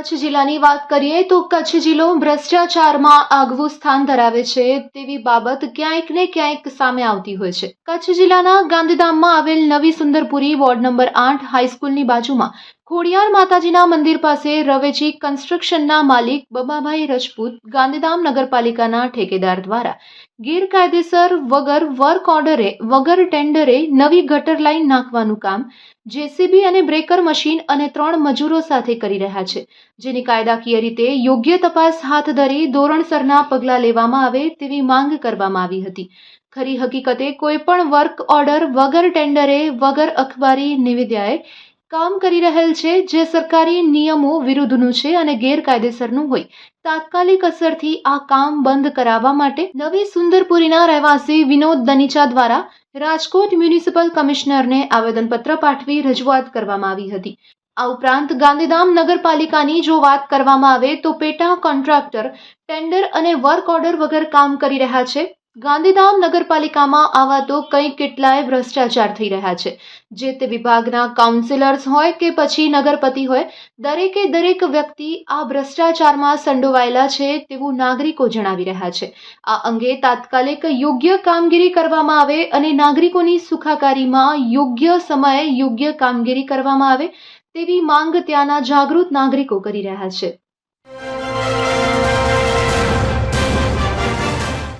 કચ્છ જિલ્લાની વાત કરીએ તો કચ્છ જિલ્લો ભ્રષ્ટાચારમાં આગવું સ્થાન ધરાવે છે તેવી બાબત ક્યાંક ને ક્યાંક સામે આવતી હોય છે. કચ્છ જિલ્લાના ગાંધીધામમાં આવેલ નવી સુંદરપુરી વોર્ડ નંબર આઠ હાઈસ્કૂલની બાજુમાં ખોડિયાર માતાજીના મંદિર પાસે રવેજી કન્સ્ટ્રક્શનના માલિક બબાભાઈ રજપૂત ગાંધીધામ નગરપાલિકાના ઠેકેદાર દ્વારા ગેરકાયદેસર વગર વર્ક ઓર્ડરે, વગર ટેન્ડરે નવી ગટર લાઇન નાખવાનું કામ જેસીબી અને બ્રેકર મશીન અને ત્રણ મજૂરો સાથે કરી રહ્યા છે. જેની કાયદાકીય રીતે યોગ્ય તપાસ હાથ ધરી ધોરણસરના પગલાં લેવામાં આવે તેવી માંગ કરવામાં આવી હતી. ખરી હકીકતે કોઈપણ વર્ક ઓર્ડર વગર ટેન્ડરે, વગર અખબારી નિવેદ્યાએ કામ કરી રહેલ છે જે સરકારી નિયમો વિરુદ્ધનું છે અને ગેરકાયદેસરનું હોય. તાત્કાલિક અસરથી આ કામ બંધ કરાવવા માટે નવી સુંદરપુરીના રહેવાસી વિનોદ દનીચા દ્વારા રાજકોટ મ્યુનિસિપલ કમિશનરને આવેદનપત્ર પાઠવી રજૂઆત કરવામાં આવી હતી. આ ઉપરાંત ગાંધીધામ નગરપાલિકાની જો વાત કરવામાં આવે તો પેટા કોન્ટ્રાક્ટર, ટેન્ડર અને વર્ક ઓર્ડર વગર કામ કરી રહ્યા છે. ગાંધીધામ નગરપાલિકામાં આવા તો કંઈ કેટલાય ભ્રષ્ટાચાર થઈ રહ્યા છે. જે તે વિભાગના કાઉન્સિલર્સ હોય કે પછી નગરપતિ હોય, દરેકે દરેક વ્યક્તિ આ ભ્રષ્ટાચારમાં સંડોવાયેલા છે તેવું નાગરિકો જણાવી રહ્યા છે. આ અંગે તાત્કાલિક યોગ્ય કામગીરી કરવામાં આવે અને નાગરિકોની સુખાકારીમાં યોગ્ય સમયે યોગ્ય કામગીરી કરવામાં આવે તેવી માંગ ત્યાંના જાગૃત નાગરિકો કરી રહ્યા છે.